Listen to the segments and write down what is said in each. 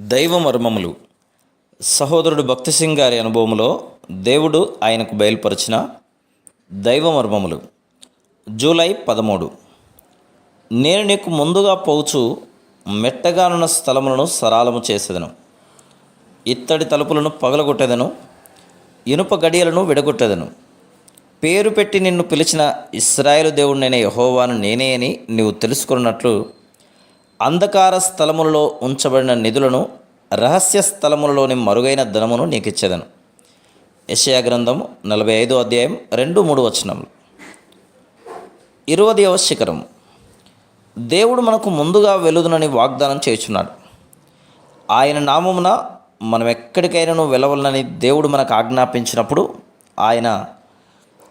దైవ మర్మములు. సహోదరుడు భక్తి సింగ్ గారి అనుభవంలో దేవుడు ఆయనకు బయలుపరిచిన దైవ మర్మములు. జూలై పదమూడు. నేను నీకు ముందుగా పోచు మెట్టగానున్న స్థలములను సరాలము చేసేదను. ఇత్తడి తలుపులను పగలగొట్టేదను. ఇనుప గడియలను విడగొట్టేదను. పేరు పెట్టి నిన్ను పిలిచిన ఇస్రాయేలు దేవుడినైన యహోవాను నేనే అని నీవు తెలుసుకున్నట్లు అంధకార స్థలములలో ఉంచబడిన నిధులను రహస్య స్థలములలోని మరుగైన ధనమును నీకు ఇచ్చేదను యెషయా గ్రంథము నలభై ఐదో అధ్యాయం రెండు మూడు వచనములు. ఇరవదవ శిఖరం దేవుడు మనకు ముందుగా వెలుదునని వాగ్దానం చేయుచున్నాడు. ఆయన నామమున మనం ఎక్కడికైనాను వెళ్ళవలనని దేవుడు మనకు ఆజ్ఞాపించినప్పుడు ఆయన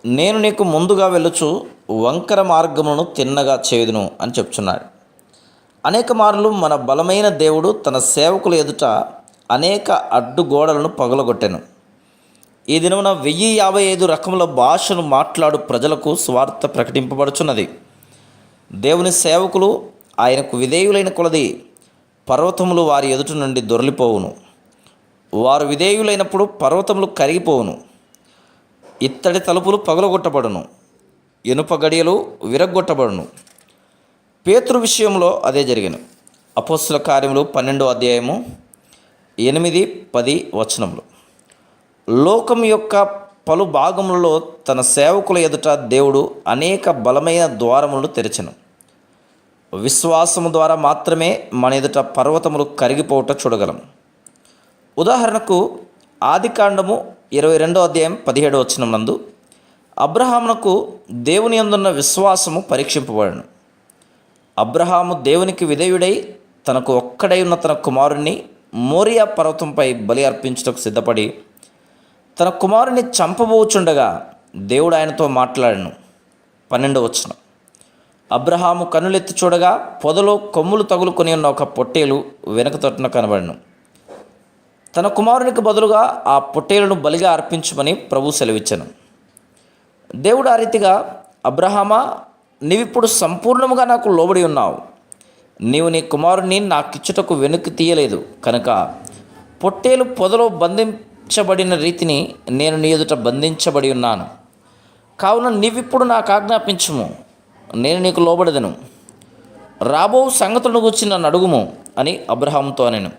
నేను నీకు ముందుగా వెళ్ళుచు వంకర మార్గములను తిన్నగా చేయుదును అని చెప్తున్నాడు అనేక మార్లు మన బలమైన దేవుడు తన సేవకుల ఎదుట అనేక అడ్డుగోడలను పగలగొట్టాను. ఈ దినమున వెయ్యి యాభై ఐదు రకముల భాషను మాట్లాడు ప్రజలకు స్వార్థ ప్రకటింపబడుచున్నది. దేవుని సేవకులు ఆయనకు విధేయులైన కొలది పర్వతములు వారి ఎదుట నుండి దొరలిపోవును. వారు విధేయులైనప్పుడు పర్వతములు కరిగిపోవును. ఇత్తడి తలుపులు పగలగొట్టబడును. ఇనుప గడియలు విరగ్గొట్టబడును. పేతృ విషయంలో అదే జరిగిన. అపోస్తుల కార్యములు పన్నెండో అధ్యాయము ఎనిమిది పది వచనములు. లోకం యొక్క పలు భాగములలో తన సేవకుల ఎదుట దేవుడు అనేక బలమైన ద్వారములను తెరిచను. విశ్వాసము ద్వారా మాత్రమే మన ఎదుట పర్వతములు కరిగిపోవట చూడగలం ఉదాహరణకు ఆదికాండము ఇరవై రెండో అధ్యాయం పదిహేడో వచనం నందు అబ్రహామునకు దేవుని అందున్న విశ్వాసము పరీక్షింపబడను. అబ్రహాము దేవునికి విధేయుడై తనకు ఒక్కడై ఉన్న తన కుమారుణ్ణి మోరియా పర్వతంపై బలి అర్పించుటకు సిద్ధపడి తన కుమారుని చంపబోచుండగా దేవుడు ఆయనతో మాట్లాడను. పన్నెండు వచ్చిన అబ్రహాము కన్నులెత్తి చూడగా పొదలో కొమ్ములు తగులుకొని ఉన్న ఒక పొట్టేలు వెనక తొట్టున కనబడను. తన కుమారునికి బదులుగా ఆ పొట్టేలను బలిగా అర్పించమని ప్రభు సెలవిచ్చాను. దేవుడు ఆ రీతిగా అబ్రహామా నీవిప్పుడు సంపూర్ణముగా నాకు లోబడి ఉన్నావు. నీవు నీ కుమారుని నాకిచ్చుటకు వెనుక్కి తీయలేదు. కనుక పొట్టేలు పొదలో బంధించబడిన రీతిని నేను నీ ఎదుట బంధించబడి ఉన్నాను. కావున నీవిప్పుడు నాకు ఆజ్ఞాపించము నేను నీకు లోబడదను. రాబో సంగతులను గురించి నన్ను అడుగుము అని అబ్రహాంతో నేను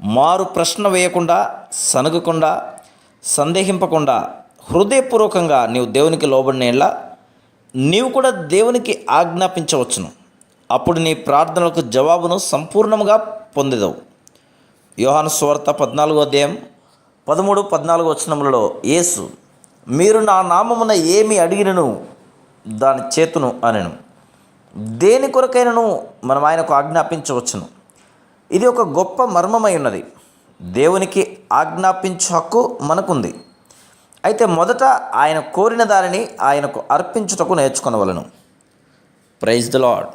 మారు ప్రశ్న వేయకుండా సనగకుండా సందేహింపకుండా హృదయపూర్వకంగా నీవు దేవునికి లోబడిన నీవు కూడా దేవునికి ఆజ్ఞాపించవచ్చును. అప్పుడు నీ ప్రార్థనలకు జవాబును సంపూర్ణంగా పొందేదవు. యోహాను సువార్త పద్నాలుగో అధ్యాయం పదమూడు పద్నాలుగు వచనములలో యేసు మీరు నా నామమున ఏమి అడిగినను? దాని చేతును అనెను. దేని కొరకైనను మనం ఆయనకు ఆజ్ఞాపించవచ్చును? ఇది ఒక గొప్ప మర్మమై ఉన్నది. దేవునికి ఆజ్ఞాపించు హక్కు మనకుంది. అయితే మొదట ఆయన కోరిన దానిని ఆయనకు అర్పించుటకు నేర్చుకునవలను. Praise the Lord